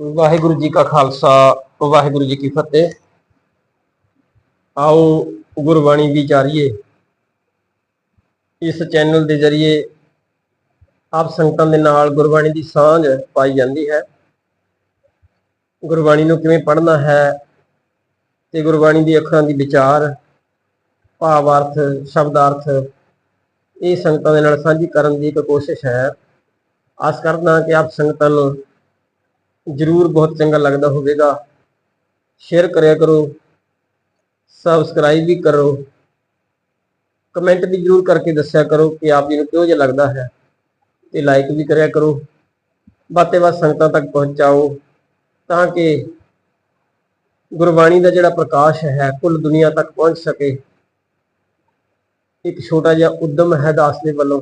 ਵਾਹਿਗੁਰੂ ਜੀ ਕਾ ਖਾਲਸਾ, ਵਾਹਿਗੁਰੂ ਜੀ ਕੀ ਫਤਿਹ। ਆਓ ਗੁਰਬਾਣੀ ਵਿਚਾਰੀਏ। ਇਸ ਚੈਨਲ ਦੇ ਜ਼ਰੀਏ ਆਪ ਸੰਗਤਾਂ ਦੇ ਨਾਲ ਗੁਰਬਾਣੀ ਦੀ ਸਾਂਝ ਪਾਈ ਜਾਂਦੀ ਹੈ। ਗੁਰਬਾਣੀ ਨੂੰ ਕਿਵੇਂ ਪੜ੍ਹਨਾ ਹੈ ਤੇ ਗੁਰਬਾਣੀ ਦੇ ਅੱਖਰਾਂ ਦੀ ਵਿਚਾਰ ਭਾਵ ਭਾਵਾਰਥ, ਸ਼ਬਦਾਰਥ, ਇਹ ਸੰਗਤਾਂ ਦੇ ਨਾਲ ਸਾਂਝੀ ਕਰਨ ਦੀ ਇੱਕ ਕੋਸ਼ਿਸ਼ ਹੈ। ਆਸ ਕਰਦਾ ਕਿ ਆਪ ਸੰਗਤਾਂ ਨੂੰ ਜਰੂਰ ਬਹੁਤ ਚੰਗਾ ਲੱਗਦਾ ਹੋਵੇਗਾ। ਸ਼ੇਅਰ ਕਰਿਆ ਕਰੋ। ਸਬਸਕ੍ਰਾਈਬ ਵੀ ਕਰੋ। ਕਮੈਂਟ ਵੀ ਜਰੂਰ ਕਰਕੇ ਦੱਸਿਆ ਕਰੋ ਕਿ ਆਪ ਜੀ ਨੂੰ ਕਿਹੋ ਜਿਹਾ ਲੱਗਦਾ ਹੈ। ਤੇ ਲਾਈਕ ਵੀ ਕਰਿਆ ਕਰੋ। ਬਾਤੇ ਬਾਤ ਸੰਗਤਾਂ ਤੱਕ ਪਹੁੰਚਾਓ ਤਾਂ ਕਿ ਗੁਰਬਾਣੀ ਦਾ ਜਿਹੜਾ ਪ੍ਰਕਾਸ਼ ਹੈ, ਕੁੱਲ ਦੁਨੀਆ ਤੱਕ ਪਹੁੰਚ ਸਕੇ। ਇੱਕ ਛੋਟਾ ਜਿਹਾ ਉਦਮ ਹੈ ਦਾਸ ਦੇ ਵੱਲੋਂ।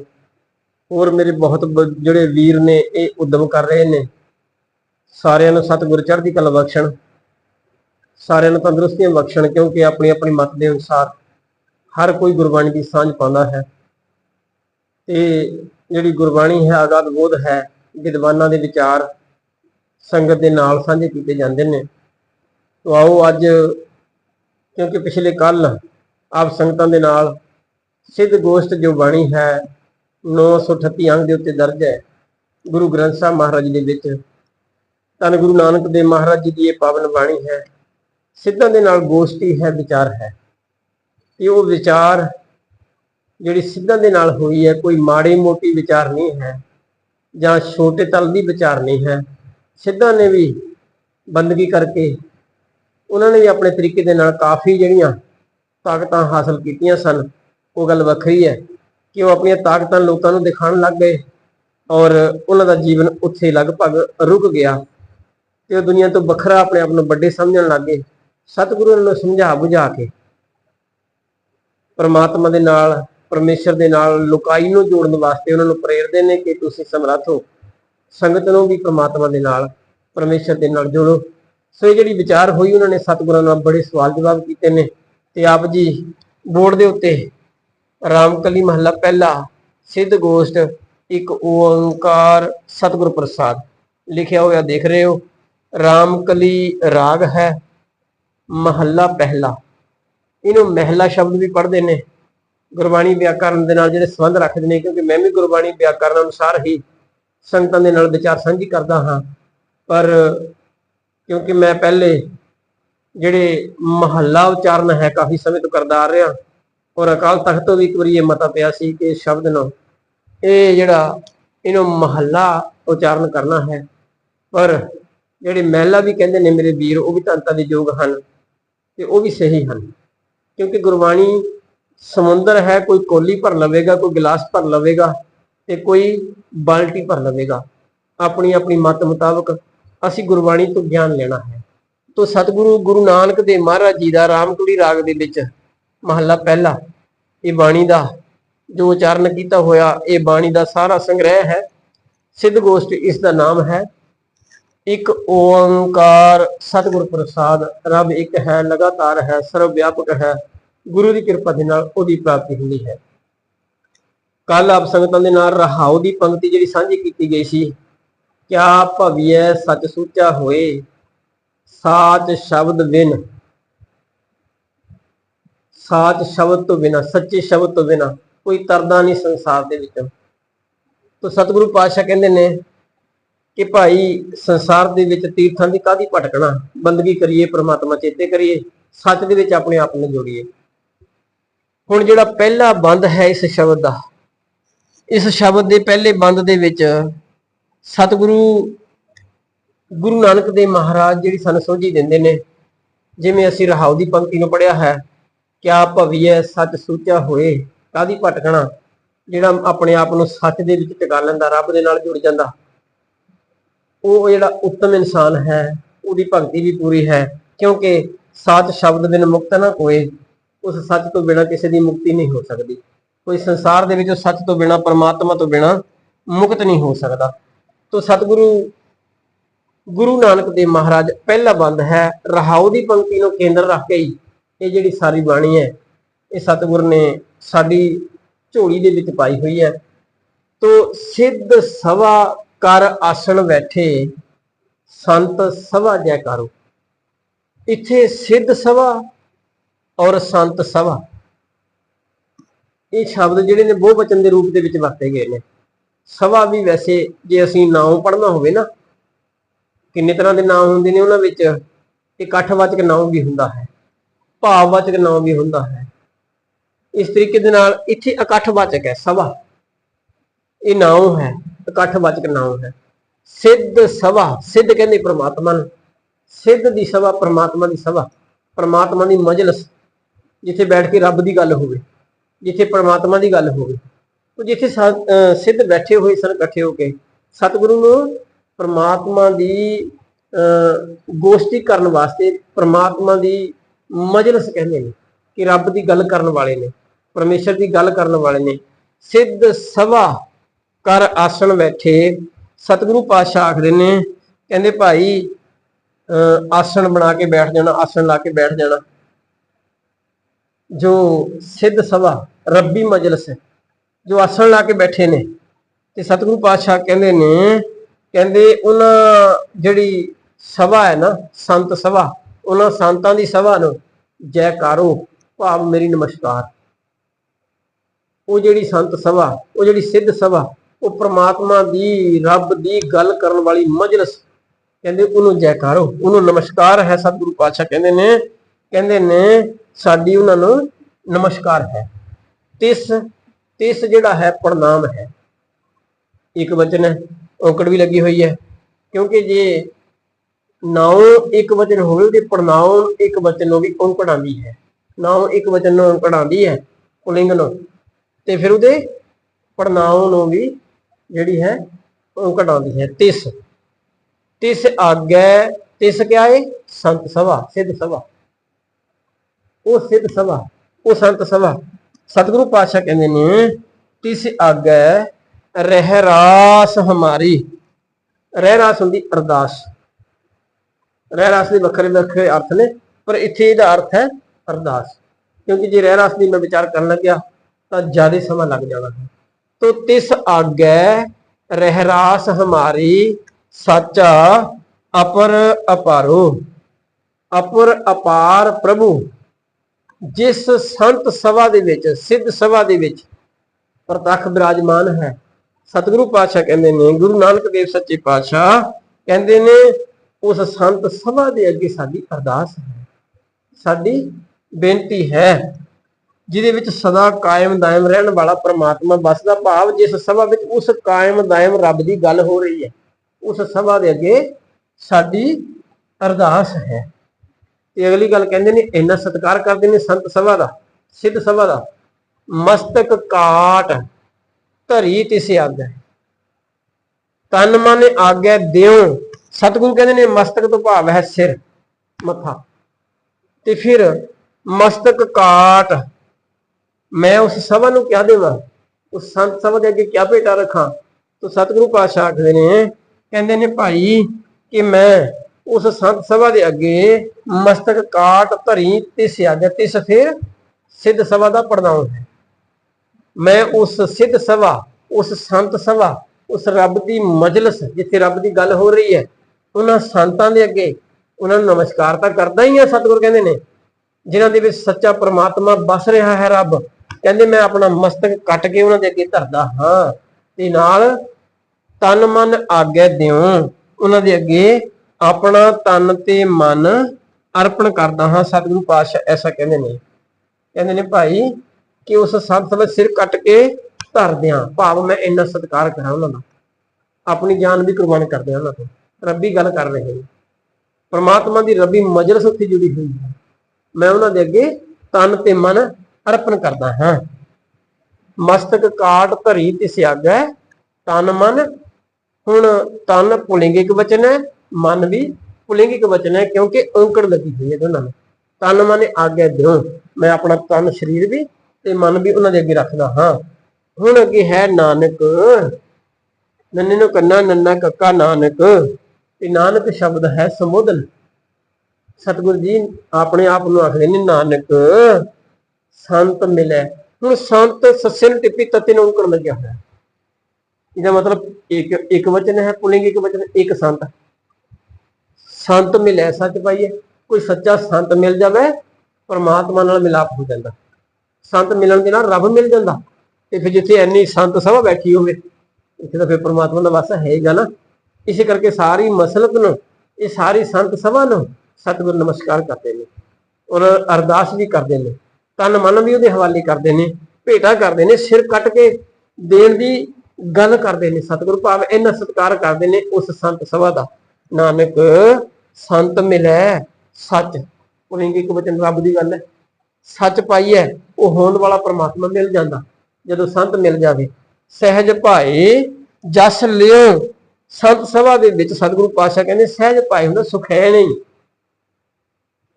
ਹੋਰ ਮੇਰੇ ਬਹੁਤ ਜਿਹੜੇ ਵੀਰ ਨੇ, ਇਹ ਉਦਮ ਕਰ ਰਹੇ ਨੇ। ਸਾਰਿਆਂ ਨੂੰ ਸਤਿਗੁਰ ਚੜ੍ਹਦੀ ਕਲਾ ਬਖਸ਼ਣ, ਸਾਰਿਆਂ ਨੂੰ ਤੰਦਰੁਸਤੀਆਂ ਬਖਸ਼ਣ, ਕਿਉਂਕਿ ਆਪਣੀ ਆਪਣੀ ਮਤ ਦੇ ਅਨੁਸਾਰ ਹਰ ਕੋਈ ਗੁਰਬਾਣੀ ਦੀ ਸਾਂਝ ਪਾਉਂਦਾ ਹੈ। ਤੇ ਜਿਹੜੀ ਗੁਰਬਾਣੀ ਹੈ ਆਗਾਦ ਬੋਧ ਹੈ, ਵਿਦਵਾਨਾਂ ਦੇ ਵਿਚਾਰ ਸੰਗਤ ਦੇ ਨਾਲ ਸਾਂਝੇ ਕੀਤੇ ਜਾਂਦੇ ਨੇ। ਤੋ ਆਓ ਅੱਜ, ਕਿਉਂਕਿ ਪਿਛਲੇ ਕੱਲ ਆਪ ਸੰਗਤਾਂ ਦੇ ਨਾਲ ਸਿੱਧ ਗੋਸ਼ਟ ਜੋ ਬਾਣੀ ਹੈ 938 ਅੰਗ ਦੇ ਉੱਤੇ ਦਰਜ ਹੈ, ਗੁਰੂ ਗ੍ਰੰਥ ਸਾਹਿਬ ਮਹਾਰਾਜ ਜੀ ਦੇ ਵਿੱਚ। ਧੰਨ ਗੁਰੂ ਨਾਨਕ ਦੇਵ ਮਹਾਰਾਜ ਜੀ ਦੀ ਇਹ ਪਾਵਨ ਬਾਣੀ ਹੈ, ਸਿੱਧਾਂ ਦੇ ਨਾਲ ਗੋਸ਼ਟੀ ਹੈ, ਵਿਚਾਰ ਹੈ। ਇਹ ਉਹ ਵਿਚਾਰ ਜਿਹੜੀ ਸਿੱਧਾਂ ਦੇ ਨਾਲ ਹੋਈ ਹੈ, ਕੋਈ ਮਾੜੀ ਮੋਟੀ ਵਿਚਾਰ ਨਹੀਂ ਹੈ, ਜਾਂ ਛੋਟੇ ਤਲ ਦੀ ਵਿਚਾਰ ਨਹੀਂ ਹੈ। ਸਿੱਧਾਂ ਨੇ ਵੀ ਬੰਦਗੀ ਕਰਕੇ ਉਹਨਾਂ ਨੇ ਵੀ ਆਪਣੇ ਤਰੀਕੇ ਦੇ ਨਾਲ ਕਾਫੀ ਜਿਹੜੀਆਂ ਤਾਕਤਾਂ ਹਾਸਲ ਕੀਤੀਆਂ ਸਨ। ਉਹ ਗੱਲ ਵੱਖਰੀ ਹੈ ਕਿ ਉਹ ਆਪਣੀਆਂ ਤਾਕਤਾਂ ਲੋਕਾਂ ਨੂੰ ਦਿਖਾਉਣ ਲੱਗ ਗਏ ਔਰ ਉਹਨਾਂ ਦਾ ਜੀਵਨ ਉੱਥੇ ਲਗਭਗ ਰੁਕ ਗਿਆ। ਤੇ ਉਹ ਦੁਨੀਆ ਤੋਂ ਵੱਖਰਾ ਆਪਣੇ ਆਪ ਨੂੰ ਵੱਡੇ ਸਮਝਣ ਲੱਗ ਗਏ। ਸਤਿਗੁਰੂ ਨੂੰ ਸਮਝਾ ਬੁਝਾ ਕੇ ਪਰਮਾਤਮਾ ਦੇ ਨਾਲ, ਪਰਮੇਸ਼ਰ ਦੇ ਨਾਲ, ਲੋਕਾਈ ਨੂੰ ਜੋੜਨ ਵਾਸਤੇ ਉਹਨਾਂ ਨੂੰ ਪ੍ਰੇਰਦੇ ਨੇ ਕਿ ਤੁਸੀਂ ਸਮਰੱਥ ਹੋ। ਸੰਗਤ ਨੂੰ ਵੀ ਪਰਮਾਤਮਾ ਦੇ ਨਾਲ, ਪਰਮੇਸ਼ਰ ਦੇ ਨਾਲ ਜੋੜੋ। ਸੋ ਇਹ ਜਿਹੜੀ ਵਿਚਾਰ ਹੋਈ, ਉਹਨਾਂ ਨੇ ਸਤਿਗੁਰਾਂ ਨਾਲ ਬੜੇ ਸਵਾਲ ਜਵਾਬ ਕੀਤੇ ਨੇ ਤੇ ਆਪ ਜੀ ਬੋਰਡ ਦੇ ਉੱਤੇ ਰਾਮਕਲੀ ਮਹੱਲਾ ਪਹਿਲਾ, ਸਿੱਧ ਗੋਸ਼ਟ, ਇੱਕ ਓੰਕਾਰ ਸਤਿਗੁਰ ਪ੍ਰਸਾਦ ਲਿਖਿਆ ਹੋਇਆ ਦੇਖ ਰਹੇ ਹੋ। ਰਾਮਕਲੀ ਰਾਗ ਹੈ, ਮਹੱਲਾ ਪਹਿਲਾ। ਇਹਨੂੰ ਮਹਿਲਾ ਸ਼ਬਦ ਵੀ ਪੜ੍ਹਦੇ ਨੇ। ਗੁਰਬਾਣੀ ਵਿਆਕਰਨ ਦੇ ਨਾਲ ਜਿਹੜੇ ਸੰਬੰਧ ਰੱਖਦੇ ਨੇ, ਕਿਉਂਕਿ ਮੈਂ ਵੀ ਗੁਰਬਾਣੀ ਵਿਆਕਰਨ ਅਨੁਸਾਰ ਹੀ ਸੰਗਤਾਂ ਦੇ ਨਾਲ ਵਿਚਾਰ ਸਾਂਝੀ ਕਰਦਾ ਹਾਂ। ਪਰ ਕਿਉਂਕਿ ਮੈਂ ਪਹਿਲੇ ਜਿਹੜੇ ਮਹੱਲਾ ਉਚਾਰਨ ਹੈ, ਕਾਫੀ ਸਮੇਂ ਤੋਂ ਕਰਦਾ ਆ ਰਿਹਾ। ਔਰ ਅਕਾਲ ਤਖਤ ਤੋਂ ਵੀ ਇੱਕ ਵਾਰੀ ਇਹ ਮਤਾ ਪਿਆ ਸੀ ਕਿ ਇਸ ਸ਼ਬਦ ਨੂੰ, ਇਹ ਜਿਹੜਾ ਇਹਨੂੰ ਮਹੱਲਾ ਉਚਾਰਨ ਕਰਨਾ ਹੈ। ਪਰ ਜਿਹੜੇ ਮਹਿਲਾ ਵੀ ਕਹਿੰਦੇ ਨੇ ਮੇਰੇ ਵੀਰ, ਉਹ ਵੀ ਧੰਤਾ ਦੇ ਯੋਗ ਹਨ ਤੇ ਉਹ ਵੀ ਸਹੀ ਹਨ। ਕਿਉਂਕਿ ਗੁਰਬਾਣੀ ਸਮੁੰਦਰ ਹੈ, ਕੋਈ ਕੋਲੀ ਭਰ ਲਵੇਗਾ, ਕੋਈ ਗਲਾਸ ਭਰ ਲਵੇਗਾ ਤੇ ਕੋਈ ਬਾਲਟੀ ਭਰ ਲਵੇਗਾ। ਆਪਣੀ ਆਪਣੀ ਮਤ ਮੁਤਾਬਕ ਅਸੀਂ ਗੁਰਬਾਣੀ ਤੋਂ ਗਿਆਨ ਲੈਣਾ ਹੈ। ਤੋ ਸਤਿਗੁਰੂ, ਗੁਰੂ ਨਾਨਕ ਦੇਵ ਮਹਾਰਾਜ ਜੀ ਦਾ ਰਾਮਕਲੀ ਰਾਗ ਦੇ ਵਿੱਚ ਮਹੱਲਾ ਪਹਿਲਾ, ਇਹ ਬਾਣੀ ਦਾ ਜੋ ਉਚਾਰਨ ਕੀਤਾ ਹੋਇਆ, ਇਹ ਬਾਣੀ ਦਾ ਸਾਰਾ ਸੰਗ੍ਰਹਿ ਹੈ। ਸਿੱਧ ਗੋਸ਼ਟ ਇਸ ਦਾ ਨਾਮ ਹੈ। ਇੱਕ ਓੰਕਾਰ ਸਤਿਗੁਰ ਪ੍ਰਸਾਦ, ਰੱਬ ਇੱਕ ਹੈ, ਲਗਾਤਾਰ ਹੈ ਸਰਵ ਵਿਆਪਕ ਹੈ, ਗੁਰੂ ਦੀ ਕਿਰਪਾ ਦੇ ਨਾਲ ਉਹਦੀ ਪ੍ਰਾਪਤੀ ਹੁੰਦੀ ਹੈ। ਕੱਲ ਆਪ ਸੰਗਤਾਂ ਦੇ ਨਾਲ ਰਹਾਉ ਦੀ ਪੰਕਤੀ ਜਿਹੜੀ ਸਾਂਝੀ ਕੀਤੀ ਗਈ ਸੀ, ਕਿਆ ਭਵਿਐ ਸੱਚ ਸੂਚਾ ਹੋਏ, ਸਾਚ ਸ਼ਬਦ ਬਿਨ। ਸਾਚ ਸ਼ਬਦ ਤੋਂ ਬਿਨਾ, ਸੱਚੇ ਸ਼ਬਦ ਤੋਂ ਬਿਨਾ ਕੋਈ ਤਰਦਾ ਨਹੀਂ ਸੰਸਾਰ ਦੇ ਵਿੱਚ। ਤੋ ਸਤਿਗੁਰੂ ਪਾਤਸ਼ਾਹ ਕਹਿੰਦੇ ਨੇ ਕਿ ਭਾਈ ਸੰਸਾਰ ਦੇ ਵਿੱਚ ਤੀਰਥਾਂ ਦੀ ਕਾਦੀ ਭਟਕਣਾ ਬੰਦਗੀ ਕਰੀਏ, ਪ੍ਰਮਾਤਮਾ ਚੇਤੇ ਕਰੀਏ, ਸੱਚ ਦੇ ਵਿੱਚ ਆਪਣੇ ਆਪ ਨੂੰ ਜੋੜੀਏ। ਹੁਣ ਜਿਹੜਾ ਪਹਿਲਾ ਬੰਦ ਹੈ ਇਸ ਸ਼ਬਦ ਦਾ, ਇਸ ਸ਼ਬਦ ਦੇ ਪਹਿਲੇ ਬੰਦ ਦੇ ਵਿੱਚ ਸਤਿਗੁਰੂ ਗੁਰੂ ਨਾਨਕ ਦੇਵ ਮਹਾਰਾਜ ਜਿਹੜੀ ਸਾਨੂੰ ਸੋਝੀ ਦਿੰਦੇ ਨੇ, ਜਿਵੇਂ ਅਸੀਂ ਰਹਾਉ ਦੀ ਪੰਕਤੀ ਨੂੰ ਪੜਿਆ ਹੈ, ਕਿਆ ਭਵੀਐ ਸੱਚ ਸੂਚਿਆ ਹੋਏ ਕਾਦੀ ਭਟਕਣਾ? ਜਿਹੜਾ ਆਪਣੇ ਆਪ ਨੂੰ ਸੱਚ ਦੇ ਵਿੱਚ ਟਿਕਾ ਲੈਂਦਾ, ਰੱਬ ਦੇ ਨਾਲ ਜੁੜ ਜਾਂਦਾ। ਉਹ ਜਿਹੜਾ ਉੱਤਮ ਇਨਸਾਨ ਹੈ, ਉਹਦੀ ਭਗਤੀ ਵੀ ਪੂਰੀ ਹੈ, ਕਿਉਂਕਿ ਸੱਚ ਸ਼ਬਦ ਬਿਨ ਮੁਕਤ ਨਾ ਕੋਏ ਉਸ ਸੱਚ ਤੋਂ ਬਿਨਾ ਕਿਸੇ ਦੀ ਮੁਕਤੀ ਨਹੀਂ ਹੋ ਸਕਦੀ। ਕੋਈ ਸੰਸਾਰ ਦੇ ਵਿੱਚ ਸੱਚ ਤੋਂ ਬਿਨਾ, ਪਰਮਾਤਮਾ ਤੋਂ ਬਿਨਾ ਮੁਕਤ ਨਹੀਂ ਹੋ ਸਕਦਾ। ਤੋ ਸਤਿਗੁਰੂ, ਗੁਰੂ ਨਾਨਕ ਦੇਵ ਮਹਾਰਾਜ ਪਹਿਲਾ ਬੰਦ ਹੈ, ਰਹਾਉ ਦੀ ਪੰਕਤੀ ਨੂੰ ਕੇਂਦਰ ਰੱਖ ਕੇ ਹੀ ਇਹ ਜਿਹੜੀ ਸਾਰੀ ਬਾਣੀ ਹੈ, ਇਹ ਸਤਿਗੁਰ ਨੇ ਸਾਡੀ ਝੋਲੀ ਦੇ ਵਿੱਚ ਪਾਈ ਹੋਈ ਹੈ। ਤੋ ਸਿੱਧ ਸਵਾ ਕਰ ਆਸਣ ਬੈਠੇ, ਸੰਤ ਸਭਾ ਜੈਕਾਰੋ ਇੱਥੇ ਸਿੱਧ ਸਭਾ ਔਰ ਸੰਤ ਸਭਾ। ਇਹ ਸ਼ਬਦ ਜਿਹੜੇ ਨੇ ਬਹੁਵਚਨ ਦੇ ਰੂਪ ਦੇ ਵਿੱਚ ਵਰਤੇ ਗਏ ਨੇ। ਸਭਾ ਵੀ ਵੈਸੇ ਜੇ ਅਸੀਂ ਨਾਮ ਪੜ੍ਹਨਾ ਹੋਵੇ ਨਾ, ਕਿੰਨੇ ਤਰ੍ਹਾਂ ਦੇ ਨਾਮ ਹੁੰਦੇ ਨੇ ਉਹਨਾਂ ਵਿੱਚ? ਇਕੱਠਵਾਚਕ ਨਾਮ ਵੀ ਹੁੰਦਾ ਹੈ, ਭਾਵਵਾਚਕ ਨਾਮ ਵੀ ਹੁੰਦਾ ਹੈ। ਇਸ ਤਰੀਕੇ ਦੇ ਨਾਲ ਇੱਥੇ ਇਕੱਠਵਾਚਕ ਹੈ ਸਭਾ। ਇਹ ਨਾਮ ਹੈ। ਇਕੱਠ ਵਚਕ ਨਾਮ ਹੈ। ਸਿੱਧ ਸਭਾ, ਸਿੱਧ ਕਹਿੰਦੇ ਪ੍ਰਮਾਤਮਾ ਨੂੰ। ਸਿੱਧ ਦੀ ਸਭਾ ਪ੍ਰਮਾਤਮਾ ਦੀ ਸਭਾ, ਪ੍ਰਮਾਤਮਾ ਦੀ ਮਜਲਿਸ, ਜਿੱਥੇ ਬੈਠ ਕੇ ਰੱਬ ਦੀ ਗੱਲ ਹੋਵੇ, ਜਿੱਥੇ ਪ੍ਰਮਾਤਮਾ ਦੀ ਗੱਲ ਹੋਵੇ। ਉਹ ਜਿੱਥੇ ਸਿੱਧ ਬੈਠੇ ਹੋਏ ਸਨ, ਇਕੱਠੇ ਹੋ ਕੇ। ਸਤਿਗੁਰੂ ਨੂੰ ਪ੍ਰਮਾਤਮਾ ਦੀ, ਅਹ ਗੋਸ਼ਟੀ ਕਰਨ ਵਾਸਤੇ ਪ੍ਰਮਾਤਮਾ ਦੀ ਮਜਲਿਸ ਕਹਿੰਦੇ ਨੇ ਕਿ ਰੱਬ ਦੀ ਗੱਲ ਕਰਨ ਵਾਲੇ ਨੇ, ਪਰਮੇਸ਼ਰ ਦੀ ਗੱਲ ਕਰਨ ਵਾਲੇ ਨੇ। ਸਿੱਧ ਸਭਾ ਕਰ ਆਸਣ ਬੈਠੇ ਸਤਿਗੁਰੂ ਪਾਤਸ਼ਾਹ ਆਖਦੇ ਨੇ, ਕਹਿੰਦੇ ਭਾਈ, ਅਹ ਆਸਣ ਬਣਾ ਕੇ ਬੈਠ ਜਾਣਾ, ਆਸਣ ਲਾ ਕੇ ਬੈਠ ਜਾਣਾ। ਜੋ ਸਿੱਧ ਸਭਾ, ਰੱਬੀ ਮਜਲਿਸ, ਜੋ ਆਸਣ ਲਾ ਕੇ ਬੈਠੇ ਨੇ, ਤੇ ਸਤਿਗੁਰੂ ਪਾਤਸ਼ਾਹ ਕਹਿੰਦੇ ਨੇ, ਕਹਿੰਦੇ ਉਹਨਾਂ ਜਿਹੜੀ ਸਭਾ ਹੈ ਨਾ, ਸੰਤ ਸਭਾ, ਉਹਨਾਂ ਸੰਤਾਂ ਦੀ ਸਭਾ ਨੂੰ ਜੈਕਾਰੋ ਭਾਵ ਮੇਰੀ ਨਮਸਕਾਰ। ਉਹ ਜਿਹੜੀ ਸੰਤ ਸਭਾ, ਉਹ ਜਿਹੜੀ ਸਿੱਧ ਸਭਾ ਉਹ ਪ੍ਰਮਾਤਮਾ ਦੀ, ਰੱਬ ਦੀ ਗੱਲ ਕਰਨ ਵਾਲੀ ਮਜਲਿਸ। ਕਹਿੰਦੇ ਉਹਨੂੰ ਜੈਕਾਰੋ ਉਹਨੂੰ ਨਮਸਕਾਰ ਹੈ ਸਤਿਗੁਰੂ ਪਾਤਸ਼ਾਹ। ਕਹਿੰਦੇ ਨੇ ਕਹਿੰਦੇ ਨੇ, ਸਾਡੀ ਉਹਨਾਂ ਨੂੰ ਨਮਸਕਾਰ ਹੈ। ਤਿਸ ਤਿਸ ਜਿਹੜਾ ਹੈ ਪ੍ਰਣਾਮ ਹੈ। ਇੱਕ ਵਚਨ ਹੈ, ਔਂਕੜ ਵੀ ਲੱਗੀ ਹੋਈ ਹੈ। ਕਿਉਂਕਿ ਜੇ ਨਾਉ ਇੱਕ ਵਚਨ ਹੋਵੇ ਤੇ ਪ੍ਰਣਾਮ ਇੱਕ ਵਚਨ ਨੂੰ ਵੀ ਔਂਕੜ ਆਉਂਦੀ ਹੈ। ਨਾਉ ਇੱਕ ਵਚਨ ਨੂੰ ਔਂਕੜ ਆਉਂਦੀ ਹੈ, ਪੁਲਿੰਗ ਨੂੰ। ਤੇ ਫਿਰ ਉਹਦੇ ਪ੍ਰਣਾਮ ਨੂੰ ਵੀ ਜਿਹੜੀ ਹੈ, ਉਹ ਘਟਾਉਂਦੀ ਹੈ। ਤਿਸ। ਤਿਸ ਆਗੈ, ਤਿਸ ਕਿਆ ਏ? ਸੰਤ ਸਭਾ, ਸਿੱਧ ਸਭਾ। ਉਹ ਸਿੱਧ ਸਭਾ, ਉਹ ਸੰਤ ਸਭਾ। ਸਤਿਗੁਰੂ ਪਾਤਸ਼ਾਹ ਕਹਿੰਦੇ ਨੇ, ਤਿਸ ਆਗੈ ਰਹਿ ਰਾਸ ਹਮਾਰੀ। ਰਹਿ ਰਾਸ ਹੁੰਦੀ ਅਰਦਾਸ। ਰਹਿ ਰਾਸ ਦੇ ਵੱਖਰੇ ਵੱਖਰੇ ਅਰਥ ਨੇ, ਪਰ ਇੱਥੇ ਇਹਦਾ ਅਰਥ ਹੈ ਅਰਦਾਸ। ਕਿਉਂਕਿ ਜੇ ਰਹਿ ਰਾਸ ਦੀ ਮੈਂ ਵਿਚਾਰ ਕਰਨ ਲੱਗਿਆ, ਤਾਂ ਜ਼ਿਆਦਾ ਸਮਾਂ ਲੱਗ ਜਾਣਾ। ਹੈ ਤੋ ਤਿਸ ਆਗੈ ਰਹਿ ਰਾਸ ਹਮਾਰੀ, ਸਾਚਾ ਅਪਰ ਅਪਾਰ ਪ੍ਰਭੂ। ਜਿਸ ਸੰਤ ਸਭਾ ਦੇ ਵਿੱਚ, ਸਿੱਧ ਸਭਾ ਦੇ ਵਿੱਚ ਪ੍ਰਤੱਖ ਬਿਰਾਜਮਾਨ ਹੈ। ਸਤਿਗੁਰੂ ਪਾਤਸ਼ਾਹ ਕਹਿੰਦੇ ਨੇ, ਗੁਰੂ ਨਾਨਕ ਦੇਵ ਸੱਚੇ ਪਾਤਸ਼ਾਹ ਕਹਿੰਦੇ ਨੇ, ਉਸ ਸੰਤ ਸਭਾ ਦੇ ਅੱਗੇ ਸਾਡੀ ਅਰਦਾਸ ਹੈ। ਸਾਡੀ ਬੇਨਤੀ ਹੈ। ਜਿਹਦੇ ਵਿੱਚ ਸਦਾ ਕਾਇਮ ਦਾਇਮ ਰਹਿਣ ਵਾਲਾ ਪ੍ਰਮਾਤਮਾ ਬਸਦਾ ਭਾਵ ਜਿਸ ਸਭਾ ਵਿੱਚ ਉਸ ਕਾਇਮ ਦਾਇਮ ਰੱਬ ਦੀ ਗੱਲ ਹੋ ਰਹੀ ਹੈ, ਉਸ ਸਭਾ ਦੇ ਅੱਗੇ ਸਾਡੀ ਅਰਦਾਸ ਹੈ। ਤੇ ਅਗਲੀ ਗੱਲ ਕਹਿੰਦੇ ਨੇ, ਇੰਨਾ ਸਤਿਕਾਰ ਕਰਦੇ ਨੇ ਸੰਤ ਸਭਾ ਦਾ, ਸਿੱਧ ਸਭਾ ਦਾ, ਮਸਤਕ ਕਾਟ ਧਰੀ ਤਿਸ ਆਗੈ ਤਨ ਮਨ ਆਗੈ ਦਿਉ, ਸਤਿਗੁਰੂ ਕਹਿੰਦੇ ਨੇ ਮਸਤਕ ਤੋਂ ਭਾਵ ਹੈ ਸਿਰ, ਮੱਥਾ। ਤੇ ਫਿਰ ਮਸਤਕ ਕਾਟ ਮੈਂ ਉਸ ਸਭਾ ਨੂੰ ਕਿਆ ਦੇਵਾਂ, ਉਸ ਸੰਤ ਸਭਾ ਦੇ ਅੱਗੇ ਕਿਆ ਭੇਟਾ ਰੱਖਾਂ? ਤੋ ਸਤਿਗੁਰੂ ਪਾਤਸ਼ਾਹ ਆਖਦੇ ਨੇ, ਕਹਿੰਦੇ ਨੇ ਭਾਈ ਕਿ ਮੈਂ ਉਸ ਸੰਤ ਸਭਾ ਦੇ ਅੱਗੇ ਮਸਤਕ ਕਾਟ ਧਰੀ ਤੇ ਸਿਆਗਤ ਤੇ ਸਫੇਰ ਸਿੱਧ ਸਭਾ ਦਾ ਪ੍ਰਣਾਮ ਹੈ। ਮੈਂ ਉਸ ਸਿੱਧ ਸਭਾ, ਉਸ ਸੰਤ ਸਭਾ, ਉਸ ਰੱਬ ਦੀ ਮਜਲਿਸ, ਜਿੱਥੇ ਰੱਬ ਦੀ ਗੱਲ ਹੋ ਰਹੀ ਹੈ, ਉਹਨਾਂ ਸੰਤਾਂ ਦੇ ਅੱਗੇ ਉਹਨਾਂ ਨੂੰ ਨਮਸਕਾਰ ਤਾਂ ਕਰਦਾ ਹੀ ਹੈ ਸਤਿਗੁਰ ਕਹਿੰਦੇ ਨੇ, ਜਿਨ੍ਹਾਂ ਦੇ ਵਿੱਚ ਸੱਚਾ ਪ੍ਰਮਾਤਮਾ ਬਸ ਰਿਹਾ ਹੈ ਰੱਬ। ਕਹਿੰਦੇ ਮੈਂ ਆਪਣਾ ਮਸਤਕ ਕੱਟ ਕੇ ਉਹਨਾਂ ਦੇ ਅੱਗੇ ਧਰਦਾ ਹਾਂ ਤੇ ਨਾਲ ਤਨ ਮਨ ਆਗੇ ਦਿਉ। ਉਹਨਾਂ ਦੇ ਅੱਗੇ ਆਪਣਾ ਤਨ ਤੇ ਮਨ ਅਰਪਣ ਕਰਦਾ ਹਾਂ। ਸਤਿਗੁਰੂ ਪਾਤਸ਼ਾਹ ਐਸਾ ਕਹਿੰਦੇ ਨੇ। ਕਹਿੰਦੇ ਨੇ, ਭਾਈ, ਕਿ ਉਸ ਸੰਤ ਸਭਾ ਸਿਰ ਕੱਟ ਕੇ ਧਰ ਦਿਆਂ। ਭਾਵ ਮੈਂ ਇੰਨਾ ਸਤਿਕਾਰ ਕਰਾਂ ਉਹਨਾਂ ਦਾ। ਆਪਣੀ ਜਾਨ ਵੀ ਕੁਰਬਾਨ ਕਰ ਦਿਆਂ ਉਹਨਾਂ ਤੋਂ। ਰੱਬੀ ਗੱਲ ਕਰ ਰਹੇ ਨੇ। ਪ੍ਰਮਾਤਮਾ ਦੀ ਰੱਬੀ ਮਜਲਿਸ ਉੱਥੇ ਜੁੜੀ ਹੋਈ ਹੈ। ਮੈਂ ਉਹਨਾਂ ਦੇ ਅੱਗੇ ਤਨ ਤੇ ਮਨ ਅਰਪਣ ਕਰਦਾ ਹਾਂ। ਮਸਤਕ ਕਾਟ ਧਰੀ ਤੇ ਸਿਆਗੈ ਤਨ ਮਨ, ਹੁਣ ਤਨ ਪੁਲਿੰਗਿਕ ਵਚਨ ਹੈ, ਮਨ ਵੀ ਪੁਲਿੰਗਿਕ ਵਚਨ ਹੈ, ਕਿਉਂਕਿ ਔਂਕੜ ਲੱਗੀ ਹੋਈ ਹੈ ਦੋਨਾਂ ਨੂੰ ਤਨ ਮਨ ਆਗੇ ਦਿਓ, ਮੈਂ ਆਪਣਾ ਤਨ ਸਰੀਰ ਵੀ ਤੇ ਮਨ ਵੀ ਉਹਨਾਂ ਦੇ ਅੱਗੇ ਰੱਖਦਾ ਹਾਂ। ਹੁਣ ਅੱਗੇ ਹੈ ਨਾਨਕ, ਨੰਨੇ ਨੂੰ ਕੰਨਾ, ਨੰਨਾ ਕੱਕਾ ਨਾਨਕ, ਤੇ ਨਾਨਕ ਸ਼ਬਦ ਹੈ ਸੰਬੋਧਨ। ਸਤਿਗੁਰੂ ਜੀ, ਆਪਣੇ ਆਪ ਨੂੰ ਆਖਦੇ ਨੇ ਨਾਨਕ। ਸੰਤ ਮਿਲੇ। ਹੁਣ ਸੰਤ ਸੱਸੇ ਨੂੰ ਟਿੱਪੀ ਤੱਤੇ ਨੂੰ ਔਂਕੜ ਲੱਗਿਆ ਹੋਇਆ। ਇਹਦਾ ਮਤਲਬ ਇੱਕ ਇੱਕ ਵਚਨ ਹੈ, ਪੁਲਿੰਗ ਇੱਕ ਵਚਨ ਇੱਕ ਸੰਤ। ਸੰਤ ਮਿਲੇ, ਸੱਚ ਪਾਈਏ। ਕੋਈ ਸੱਚਾ ਸੰਤ ਮਿਲ ਜਾਵੇ, ਪਰਮਾਤਮਾ ਨਾਲ ਮਿਲਾਪ ਹੋ ਜਾਂਦਾ। ਸੰਤ ਮਿਲਣ ਦੇ ਨਾਲ ਰੱਬ ਮਿਲ ਜਾਂਦਾ। ਤੇ ਫਿਰ ਜਿੱਥੇ ਇੰਨੀ ਸੰਤ ਸਭਾ ਬੈਠੀ ਹੋਵੇ, ਇੱਥੇ ਤਾਂ ਫਿਰ ਪਰਮਾਤਮਾ ਦਾ ਵਾਸਾ ਹੈਗਾ ਨਾ। ਇਸੇ ਕਰਕੇ ਸਾਰੀ ਮਸਲਤ ਨੂੰ, ਇਹ ਸਾਰੀ ਸੰਤ ਸਭਾ ਨੂੰ ਸਤਿਗੁਰ ਨਮਸਕਾਰ ਕਰਦੇ ਨੇ। ਔਰ ਅਰਦਾਸ ਵੀ ਕਰਦੇ ਨੇ। ਤਨ ਮਨ ਵੀ ਉਹਦੇ ਹਵਾਲੇ ਕਰਦੇ ਨੇ, ਭੇਟਾ ਕਰਦੇ ਨੇ, ਸਿਰ ਕੱਟ ਕੇ ਦੇਣ ਦੀ ਗੱਲ ਕਰਦੇ ਨੇ, ਸਤਿਗੁਰੂ ਭਾਵ ਇਹਨਾਂ ਸਤਿਕਾਰ ਕਰਦੇ ਨੇ ਉਸ ਸੰਤ ਸਭਾ ਦਾ। ਨਾਨਕ ਸੰਤ ਮਿਲੈ ਸੱਚ। ਪੁਲਿੰਗੀ ਇੱਕ ਵਚਨ ਰੱਬ ਦੀ ਗੱਲ ਹੈ। ਸੱਚ ਪਾਈਐ, ਉਹ ਹੋਣ ਵਾਲਾ ਪ੍ਰਮਾਤਮਾ ਮਿਲ ਜਾਂਦਾ। ਜਦੋਂ ਸੰਤ ਮਿਲ ਜਾਵੇ, ਸਹਿਜ ਭਾਏ ਜਸ ਲਿਓ। ਸੰਤ ਸਭਾ ਦੇ ਵਿੱਚ ਸਤਿਗੁਰੂ ਪਾਤਸ਼ਾਹ ਕਹਿੰਦੇ, ਸਹਿਜ ਭਾਈ ਹੁੰਦਾ, ਸੁਖੈ ਨਹੀਂ।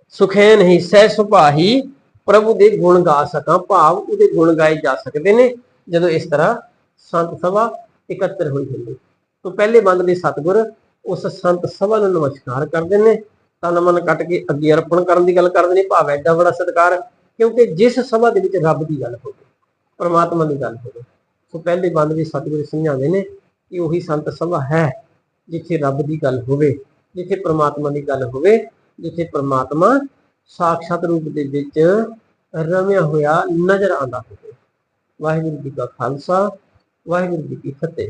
ਸੁਖੈ ਨਹੀਂ ਸਹਿ ਸੁਭਾਹੀ ਪ੍ਰਭੂ ਦੇ ਗੁਣ ਗਾ ਸਕਾਂ, ਭਾਵ ਉਹਦੇ ਗੁਣ ਗਾਏ ਜਾ ਸਕਦੇ ਨੇ। ਜਦੋਂ ਇਸ ਤਰ੍ਹਾਂ ਸੰਤ ਸਭਾ ਇਕੱਤਰ ਹੋਈ ਹੁੰਦੀ ਤੋਂ ਪਹਿਲੇ ਬੰਦ ਦੇ ਸਤਿਗੁਰ ਉਸ ਸੰਤ ਸਭਾ ਨੂੰ ਨਮਸਕਾਰ ਕਰਦੇ ਨੇ। ਤਨ ਮਨ ਕੱਟ ਕੇ ਅੱਗੇ ਅਰਪਣ ਕਰਨ ਦੀ ਗੱਲ ਕਰਦੇ ਨੇ, ਭਾਵ ਐਡਾ ਬੜਾ ਸਤਿਕਾਰ, ਕਿਉਂਕਿ ਜਿਸ ਸਭਾ ਦੇ ਵਿੱਚ ਰੱਬ ਦੀ ਗੱਲ ਹੋਵੇ, ਪਰਮਾਤਮਾ ਦੀ ਗੱਲ ਹੋਵੇ, ਸੋ ਪਹਿਲੇ ਬੰਦ ਦੇ ਸਤਿਗੁਰ ਸਮਝਾਉਂਦੇ ਨੇ ਕਿ ਉਹੀ ਸੰਤ ਸਭਾ ਹੈ, ਜਿੱਥੇ ਰੱਬ ਦੀ ਗੱਲ ਹੋਵੇ, ਜਿੱਥੇ ਪਰਮਾਤਮਾ ਦੀ ਗੱਲ ਹੋਵੇ, ਜਿੱਥੇ ਪਰਮਾਤਮਾ ਸਾਖਸ਼ਾਤ ਰੂਪ ਦੇ ਵਿੱਚ ਰਮਿਆ ਹੋਇਆ ਨਜ਼ਰ ਆਉਂਦਾ ਹੋਵੇ। ਵਾਹਿਗੁਰੂ ਜੀ ਕਾ ਖਾਲਸਾ, ਵਾਹਿਗੁਰੂ ਜੀ ਕੀ ਫਤਿਹ।